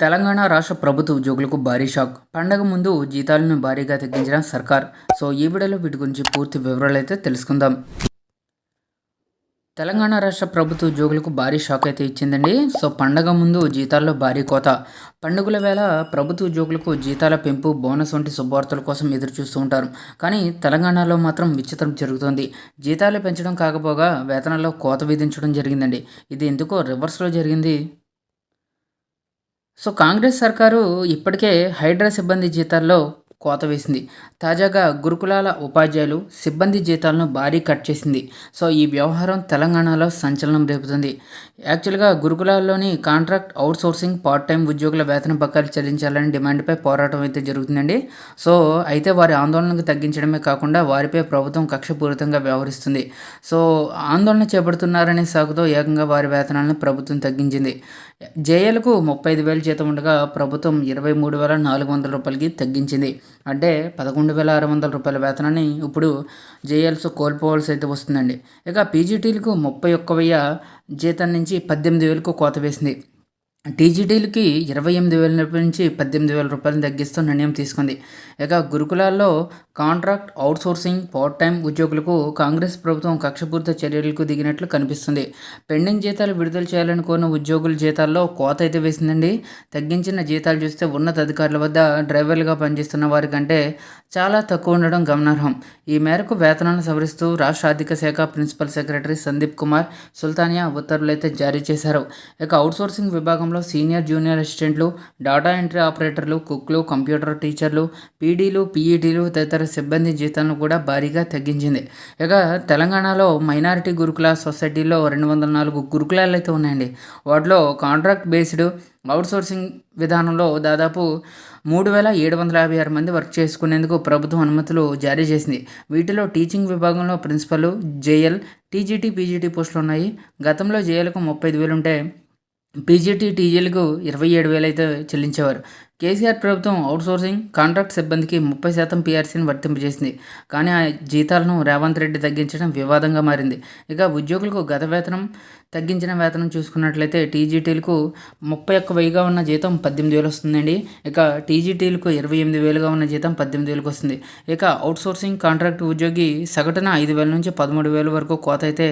తెలంగాణ రాష్ట్ర ప్రభుత్వ ఉద్యోగులకు భారీ షాక్. పండగ ముందు జీతాలను భారీగా తగ్గించిన సర్కార్. సో ఈ వీడియోలో వీటి గురించి పూర్తి వివరాలు అయితే తెలుసుకుందాం. తెలంగాణ రాష్ట్ర ప్రభుత్వ ఉద్యోగులకు భారీ షాక్ అయితే ఇచ్చిందండి. సో పండగ ముందు జీతాల్లో భారీ కోత. పండుగల వేళ ప్రభుత్వ ఉద్యోగులకు జీతాల పెంపు బోనస్ వంటి శుభవార్తల కోసం ఎదురు చూస్తూ ఉంటారు. కానీ తెలంగాణలో మాత్రం విచిత్రం జరుగుతోంది. జీతాలు పెంచడం కాకపోగా వేతనాల్లో కోత విధించడం జరిగిందండి. ఇది ఎందుకో రివర్స్లో జరిగింది? సో కాంగ్రెస్ సర్కారు ఇప్పటికే హైడ్రా సిబ్బంది జీతాల్లో కోత వేసింది. తాజాగా గురుకులాల ఉపాధ్యాయులు సిబ్బంది జీతాలను భారీ కట్ చేసింది. సో ఈ వ్యవహారం తెలంగాణలో సంచలనం రేపుతుంది. యాక్చువల్గా గురుకులాల్లోని కాంట్రాక్ట్ అవుట్సోర్సింగ్ పార్ట్ టైం ఉద్యోగుల వేతన బకాయిలు చెల్లించాలని డిమాండ్పై పోరాటం అయితే జరుగుతుందండి. సో అయితే వారి ఆందోళనకు తగ్గించడమే కాకుండా వారిపై ప్రభుత్వం కక్షపూరితంగా వ్యవహరిస్తుంది. సో ఆందోళన చేపడుతున్నారనే సాగుతో ఏకంగా వారి వేతనాలను ప్రభుత్వం తగ్గించింది. జేఏలకు ముప్పై ఐదు వేలు జీతం ఉండగా ప్రభుత్వం ఇరవై మూడు వేల నాలుగు వందల రూపాయలకి తగ్గించింది. అంటే పదకొండు వేల ఆరు వందల రూపాయల వేతనాన్ని ఇప్పుడు జేఎల్స్ కోల్పోవాల్సి అయితే వస్తుందండి. ఇక పీజీటీలకు ముప్పై ఒక్క వెయ్యి జీతం నుంచి పద్దెనిమిది వేలకు కోత వేసింది. టీజీటీలకి ఇరవై ఎనిమిది వేల నుంచి పద్దెనిమిది వేల రూపాయలు తగ్గిస్తూ నిర్ణయం తీసుకుంది. ఇక గురుకులాల్లో కాంట్రాక్ట్ అవుట్సోర్సింగ్ పార్ట్ టైం ఉద్యోగులకు కాంగ్రెస్ ప్రభుత్వం కక్షపూరిత చర్యలకు దిగినట్లు కనిపిస్తుంది. పెండింగ్ జీతాలు విడుదల చేయాలని కోరిన ఉద్యోగుల జీతాల్లో కోత అయితే వేసిందండి. తగ్గించిన జీతాలు చూస్తే ఉన్నత అధికారుల వద్ద డ్రైవర్లుగా పనిచేస్తున్న వారి కంటే చాలా తక్కువ ఉండడం గమనార్హం. ఈ మేరకు వేతనాలను సవరిస్తూ రాష్ట్ర ఆర్థిక శాఖ ప్రిన్సిపల్ సెక్రటరీ సందీప్ కుమార్ సుల్తానియా ఉత్తర్వులు అయితే జారీ చేశారు. ఇక అవుట్సోర్సింగ్ విభాగంలో విభాగంలో సీనియర్ జూనియర్ అసిస్టెంట్లు డాటా ఎంట్రీ ఆపరేటర్లు కుక్లు కంప్యూటర్ టీచర్లు పీడీలు పీఈటీలు తదితర సిబ్బంది జీతాలను కూడా భారీగా తగ్గించింది. ఇక తెలంగాణలో మైనారిటీ గురుకుల సొసైటీలో రెండు వందల నాలుగు గురుకులాలు అయితే ఉన్నాయండి. వాటిలో కాంట్రాక్ట్ బేస్డ్ అవుట్సోర్సింగ్ విధానంలో దాదాపు మూడు వేల ఏడు వందల యాభై ఆరు మంది వర్క్ చేసుకునేందుకు ప్రభుత్వం అనుమతులు జారీ చేసింది. వీటిలో టీచింగ్ విభాగంలో ప్రిన్సిపల్ జేఎల్ టీజీటీ పీజీటీ పోస్టులు ఉన్నాయి. గతంలో జేఎల్కు ముప్పై ఐదు వేలు ఉంటే పీజీటీ టీజీలకు ఇరవై ఏడు వేలు అయితే చెల్లించేవారు. కేసీఆర్ ప్రభుత్వం అవుట్సోర్సింగ్ కాంట్రాక్ట్ సిబ్బందికి ముప్పై శాతం పీఆర్సీని వర్తింపజేసింది. కానీ ఆ జీతాలను రేవంత్ రెడ్డి తగ్గించడం వివాదంగా మారింది. ఇక ఉద్యోగులకు గత వేతనం తగ్గించిన వేతనం చూసుకున్నట్లయితే టీజీటీలకు ముప్పై ఒక్క వెయ్యిగా ఉన్న జీతం పద్దెనిమిది వేలు వస్తుందండి. ఇక టీజీటీలకు ఇరవై ఎనిమిది వేలుగా ఉన్న జీతం పద్దెనిమిది వేలకు వస్తుంది. ఇక అవుట్సోర్సింగ్ కాంట్రాక్ట్ ఉద్యోగి సగటున ఐదు వేల నుంచి పదమూడు వేల వరకు కోత అయితే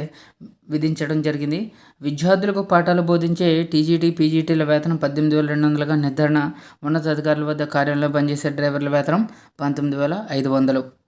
విధించడం జరిగింది. విద్యార్థులకు పాఠాలు బోధించే టీజీటీ పీజీటీల వేతనం పద్దెనిమిది వేల రెండు వందలుగా నిర్ధారణ ఉన్నతాధికారుల వద్ద కార్యాలయంలో పనిచేసే డ్రైవర్ల వేతనం పంతొమ్మిది వేల ఐదు వందలు.